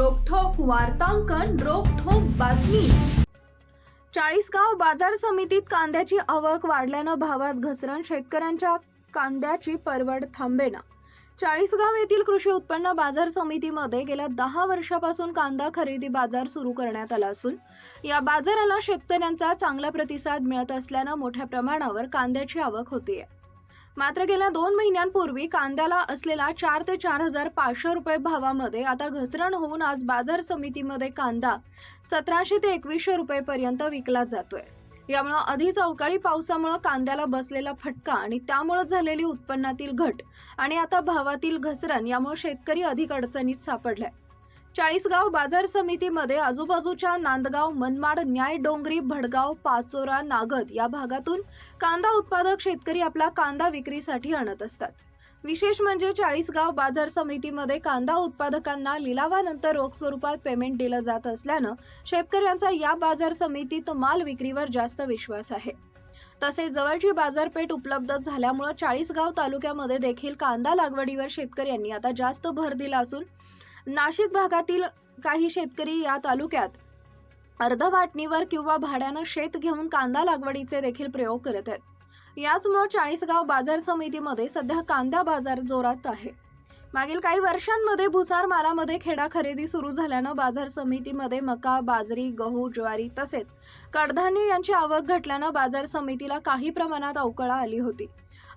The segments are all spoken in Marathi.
वार्तांकन रोखोक बातमी. चाळीसगाव बाजार समितीत कांद्याची आवक वाढल्यानं भावात घसरण शेतकऱ्यांच्या कांद्याची परवड थांबेना. चाळीसगाव येथील कृषी उत्पन्न बाजार समितीमध्ये गेल्या दहा वर्षापासून कांदा खरेदी बाजार सुरू करण्यात आला असून या बाजाराला शेतकऱ्यांचा चांगला प्रतिसाद मिळत असल्यानं मोठ्या प्रमाणावर कांद्याची आवक होतीये. मात्र गेल्या दोन महिन्यांपूर्वी कांद्याला असलेला चार ते चार हजार पाचशे रुपये भावामध्ये आता घसरण होऊन आज बाजार समितीमध्ये कांदा सतराशे ते एकवीसशे रुपये पर्यंत विकला जातोय. यामुळं आधीच अवकाळी पावसामुळे कांद्याला बसलेला फटका आणि त्यामुळे झालेली उत्पन्नातील घट आणि आता भावातील घसरण यामुळे शेतकरी अधिक अडचणीत सापडलाय. चाळीसगाव बाजार समितीमध्ये आजूबाजूच्या नांदगाव मनमाड न्याय डोंगरी भडगाव पाचोरा नागद या भागातून कांदा उत्पादक शेतकरी आपला कांदा विक्रीसाठी आणत असतात. विशेष म्हणजे चाळीसगाव बाजार समितीमध्ये कांदा उत्पादकांना लिलावानंतर रोख स्वरूपात पेमेंट दिलं जात असल्यानं शेतकऱ्यांचा या बाजार समितीत माल विक्रीवर जास्त विश्वास आहे. तसेच जवळची बाजारपेठ उपलब्ध झाल्यामुळे चाळीसगाव तालुक्यामध्ये देखील कांदा लागवडीवर शेतकऱ्यांनी आता जास्त भर दिला असून नाशिक भागातील काही शेतकरी या तालुक्यात अर्ध वाटणीवर किंवा भाड्यानं शेत घेऊन कांदा लागवडीचे देखील प्रयोग करत आहेत. याचमुळे चाळीसगाव बाजार समितीमध्ये सध्या कांदा बाजार जोरात आहे. मागील काही वर्षांमध्ये भुसार मालामध्ये खेडा खरेदी सुरू झाल्यानं बाजार समितीमध्ये मका बाजरी गहू ज्वारी तसेच कडधान्य यांची आवक घटल्यानं बाजार समितीला काही प्रमाणात अवकळा आली होती.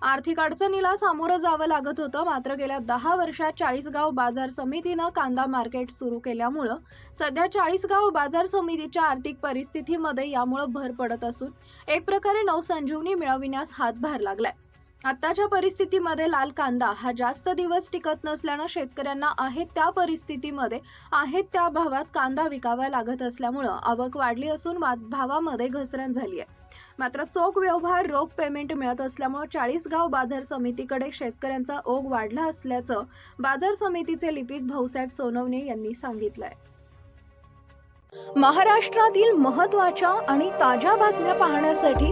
आर्थिक अडचणीला सामोरं जावं लागत होतं. मात्र गेल्या दहा वर्षात चाळीसगाव बाजार समितीनं कांदा मार्केट सुरू केल्यामुळं सध्या चाळीसगाव बाजार समितीच्या आर्थिक परिस्थितीमध्ये यामुळं भर पडत असून एक प्रकारे नवसंजीवनी मिळविण्यास हातभार लागलाय. आत्ताच्या परिस्थितीमध्ये लाल कांदा हा जास्त दिवस टिकत नसल्यानं शेतकऱ्यांना आहेत त्या परिस्थितीमध्ये आहेत त्या भावात कांदा विकावा लागत असल्यामुळं आवक वाढली असून भावामध्ये घसरण झाली आहे मात्र चोख व्यवहार रोख पेमेंट मिळत असल्यामुळे चाळीसगाव बाजार समितीकडे शेतकऱ्यांचा ओघ वाढला असल्याचं बाजार समितीचे लिपिक भाऊसाहेब सोनवणे यांनी सांगितलंय. महाराष्ट्रातील महत्त्वाच्या आणि ताज्या बातम्या पाहण्यासाठी